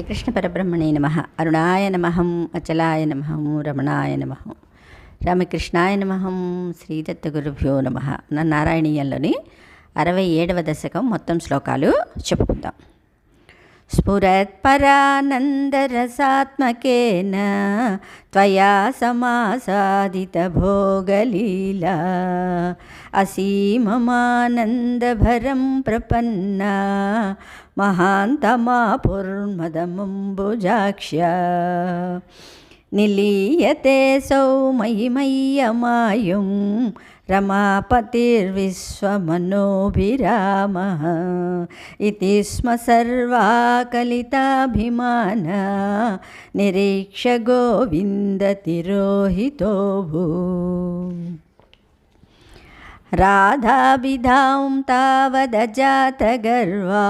శ్రీకృష్ణ పరబ్రహ్మణే నమ. అరుణాయ నమహం అచలాయ నమహం రమణాయ నమహం రామకృష్ణాయ నమహం శ్రీదత్త గురుభ్యో నమ. నా నారాయణీయంలోని అరవై ఏడవ దశకం మొత్తం శ్లోకాలు చెప్పుకుందాం. स्फुरत्परानन्दरसात्मकेन त्वया समासादितभोगलीला असीममानन्दभरं प्रपन्ना महान्तमापुर्मदमुम्बुजाक्ष्या निलीयते सौ मयि मय्यमायुं रमापतिर्विश्वमनोभिरामः इति स्म सर्वाकलिताभिमान निरीक्ष्य गोविन्दतिरोहितो भू राधाभिधां तावदजातगर्वा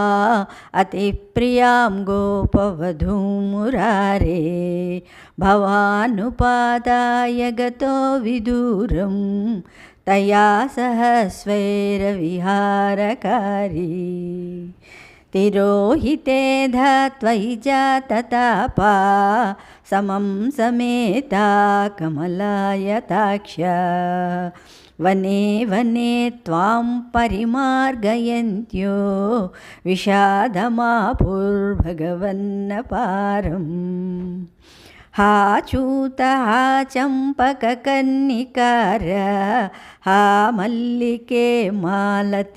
अतिप्रियां गोपवधूं मुरारे भवानुपादाय गतो विदूरं तया सह स्वैरविहारकारी तिरोहिते त्वयि जाततापा समं समेता कमलायताक्ष्या वने वने त्वां परिमार्गयन्त्यो विषादमापुर्भगवन्नपारम् हा च्यूत हा चम्पककन्निकार हा मल्लिके मालतिबालवल्य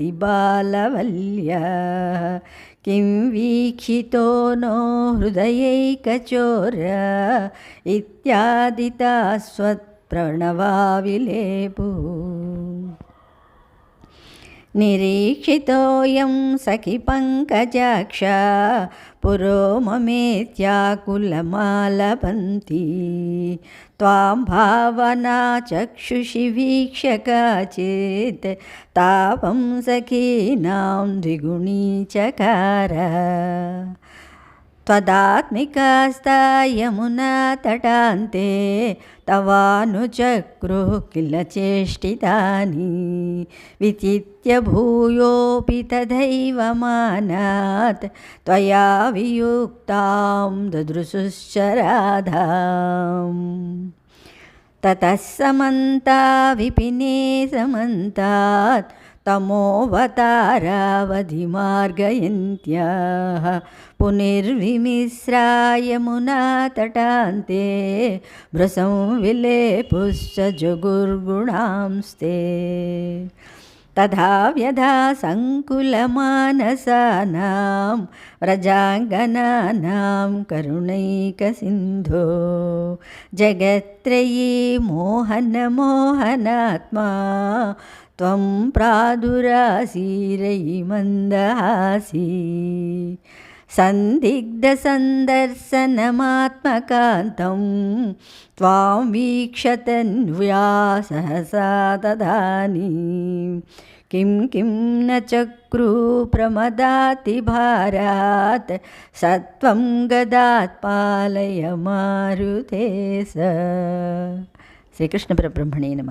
किं वीक्षितो नो हृदयैकचोर इत्यादिता स्वत् प्रणवाविलेपु निरीक्षितोऽयं सखि पङ्कजाक्ष पुरो ममेत्याकुलमालपन्ति त्वां भावना चक्षुषि वीक्ष्य काचित् तापं सखीनां द्विगुणीचकार त्वदात्मिकास्ता यमुनातटान्ते तवानुचक्रुः किल चेष्टितानि विचित्य भूयोऽपि तथैव मानात् त्वया वियुक्तां ददृशुश्च राधाम् ततः समन्ता विपिने समन्तात् तमोऽवतारावधिमार्गयन्त्याः पुनिर्विमिश्रायमुनातटान्ते भ्रसंविलेपुश्च जगुर्गुणांस्ते। तथा व्यधा सङ्कुलमानसानां व्रजाङ्गनानां करुणैकसिन्धो। जगत्त्रयी मोहनमोहनात्मा त्वं प्रादुरासीरयि मन्दहासी सन्दिग्धसन्दर्शनमात्मकान्तं त्वां वीक्षतन्व्या सहसा तदानीं किं किं न चक्रू प्रमदातिभारात् सत्वं गदात् पालय मारुते स శ్రీకృష్ణ పరబ్రహ్మణే నమ